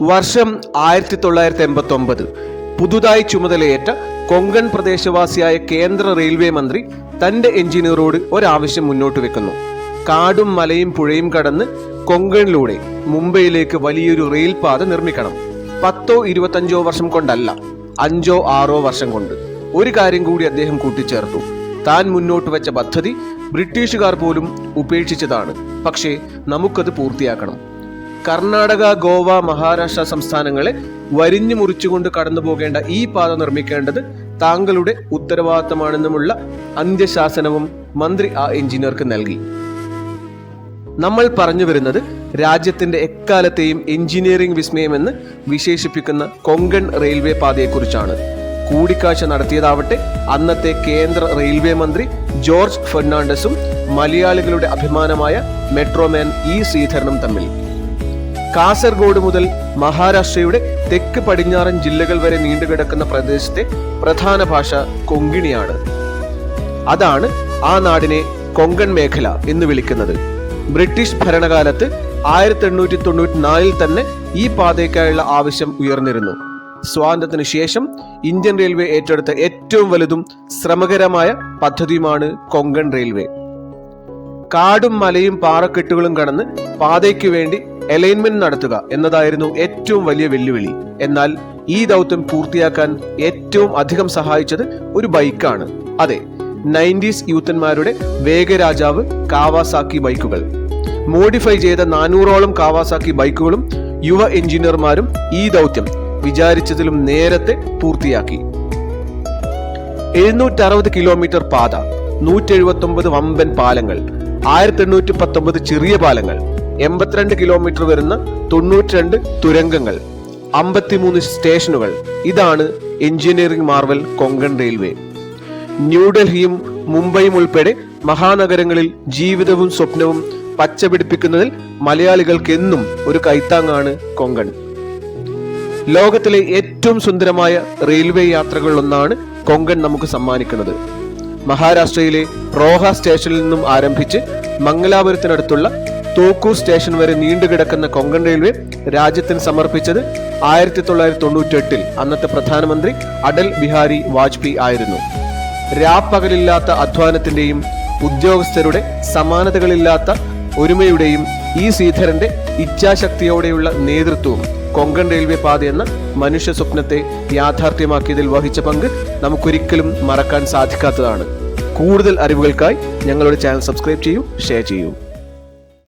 വർഷം ആയിരത്തി തൊള്ളായിരത്തി എൺപത്തി ഒമ്പത് പുതുതായി ചുമതലയേറ്റ കൊങ്കൺ പ്രദേശവാസിയായ കേന്ദ്ര റെയിൽവേ മന്ത്രി തന്റെ എഞ്ചിനീയറോട് ഒരാവശ്യം മുന്നോട്ട് വെക്കുന്നു. കാടും മലയും പുഴയും കടന്ന് കൊങ്കണിലൂടെ മുംബൈയിലേക്ക് വലിയൊരു റെയിൽപാത നിർമ്മിക്കണം. പത്തോ ഇരുപത്തഞ്ചോ വർഷം കൊണ്ടല്ല അഞ്ചോ ആറോ വർഷം കൊണ്ട്. ഒരു കാര്യം കൂടി അദ്ദേഹം കൂട്ടിച്ചേർത്തു. താൻ മുന്നോട്ട് വെച്ച പദ്ധതി ബ്രിട്ടീഷുകാർ പോലും ഉപേക്ഷിച്ചതാണ്. പക്ഷേ നമുക്കത് പൂർത്തിയാക്കണം. കർണാടക ഗോവ മഹാരാഷ്ട്ര സംസ്ഥാനങ്ങളെ വരിഞ്ഞു മുറിച്ചുകൊണ്ട് കടന്നു പോകേണ്ട ഈ പാത നിർമ്മിക്കേണ്ടത് താങ്കളുടെ ഉത്തരവാദിത്തമാണെന്നുമുള്ള അന്ത്യശാസനവും മന്ത്രി ആ എഞ്ചിനീയർക്ക് നൽകി. നമ്മൾ പറഞ്ഞു വരുന്നത് രാജ്യത്തിന്റെ എക്കാലത്തെയും എഞ്ചിനീയറിംഗ് വിസ്മയമെന്ന് വിശേഷിപ്പിക്കുന്ന കൊങ്കൺ റെയിൽവേ പാതയെക്കുറിച്ചാണ്. കൂടിക്കാഴ്ച നടത്തിയതാവട്ടെ അന്നത്തെ കേന്ദ്ര റെയിൽവേ മന്ത്രി ജോർജ് ഫെർണാണ്ടസും മലയാളികളുടെ അഭിമാനമായ മെട്രോമാൻ ഇ ശ്രീധരനും തമ്മിൽ. കാസർഗോഡ് മുതൽ മഹാരാഷ്ട്രയുടെ തെക്ക് പടിഞ്ഞാറൻ ജില്ലകൾ വരെ നീണ്ടുകിടക്കുന്ന പ്രദേശത്തെ പ്രധാന ഭാഷ കൊങ്കിണിയാണ്. അതാണ് ആ നാടിനെ കൊങ്കൺ മേഖല എന്ന് വിളിക്കുന്നത്. ബ്രിട്ടീഷ് ഭരണകാലത്ത് ആയിരത്തി എണ്ണൂറ്റി തൊണ്ണൂറ്റി നാലിൽ തന്നെ ഈ പാതയ്ക്കായുള്ള ആവശ്യം ഉയർന്നിരുന്നു. സ്വാതന്ത്ര്യത്തിന് ശേഷം ഇന്ത്യൻ റെയിൽവേ ഏറ്റെടുത്ത ഏറ്റവും വലുതും ശ്രമകരമായ പദ്ധതിയുമാണ് കൊങ്കൺ റെയിൽവേ. കാടും മലയും പാറക്കെട്ടുകളും കടന്ന് പാതയ്ക്ക് വേണ്ടി അലൈൻമെന്റ് നടത്തുക എന്നതായിരുന്നു ഏറ്റവും വലിയ വെല്ലുവിളി. എന്നാൽ ഈ ദൗത്യം പൂർത്തിയാക്കാൻ ഏറ്റവും അധികം സഹായിച്ചത് ഒരു ബൈക്കാണ്. അതെ നയന്റീസ് യൂത്തന്മാരുടെ വേഗരാജാവ് കാവാസാക്കി ബൈക്കുകൾ. മോഡിഫൈ ചെയ്ത നാനൂറോളം കാവാസാക്കി ബൈക്കുകളും യുവ എഞ്ചിനീയർമാരും ഈ ദൗത്യം വിചാരിച്ചതിലും നേരത്തെ പൂർത്തിയാക്കി. എഴുന്നൂറ്റി അറുപത് കിലോമീറ്റർ പാത നൂറ്റി എഴുപത്തി ഒമ്പത് വമ്പൻ പാലങ്ങൾ ആയിരത്തി എണ്ണൂറ്റി പത്തൊമ്പത് ചെറിയ പാലങ്ങൾ എൺപത്തിരണ്ട് കിലോമീറ്റർ വരുന്ന തൊണ്ണൂറ്റി രണ്ട് തുരങ്കങ്ങൾ അമ്പത്തിമൂന്ന് സ്റ്റേഷനുകൾ. ഇതാണ് എഞ്ചിനീയറിംഗ് മാർവൽ കൊങ്കൺ റെയിൽവേ. ന്യൂഡൽഹിയും മുംബൈയും ഉൾപ്പെടെ മഹാനഗരങ്ങളിൽ ജീവിതവും സ്വപ്നവും പച്ചപിടിപ്പിക്കുന്നതിൽ മലയാളികൾക്ക് എന്നും ഒരു കൈത്താങ്ങാണ് കൊങ്കൺ. ലോകത്തിലെ ഏറ്റവും സുന്ദരമായ റെയിൽവേ യാത്രകളിലൊന്നാണ് കൊങ്കൺ നമുക്ക് സമ്മാനിക്കുന്നത്. മഹാരാഷ്ട്രയിലെ റോഹ സ്റ്റേഷനിൽ നിന്നും ആരംഭിച്ച് മംഗലാപുരത്തിനടുത്തുള്ള തോക്കൂർ സ്റ്റേഷൻ വരെ നീണ്ടുകിടക്കുന്ന കൊങ്കൺ റെയിൽവേ രാജ്യത്തിന് സമർപ്പിച്ചത് ആയിരത്തി തൊള്ളായിരത്തി തൊണ്ണൂറ്റി എട്ടിൽ അന്നത്തെ പ്രധാനമന്ത്രി അടൽ ബിഹാരി വാജ്പേയി ആയിരുന്നു. രാപ്പകലില്ലാത്ത അധ്വാനത്തിന്റെയും ഉദ്യോഗസ്ഥരുടെ സമാനതകളില്ലാത്ത ഒരുമയുടെയും ഈ ശ്രീധരന്റെ ഇച്ഛാശക്തിയോടെയുള്ള നേതൃത്വവും കൊങ്കൺ റെയിൽവേ പാത എന്ന മനുഷ്യ സ്വപ്നത്തെ യാഥാർത്ഥ്യമാക്കിയതിൽ വഹിച്ച പങ്ക് നമുക്കൊരിക്കലും മറക്കാൻ സാധിക്കാത്തതാണ്. കൂടുതൽ അറിവുകൾക്കായി ഞങ്ങളുടെ ചാനൽ സബ്സ്ക്രൈബ് ചെയ്യൂ ഷെയർ ചെയ്യൂ.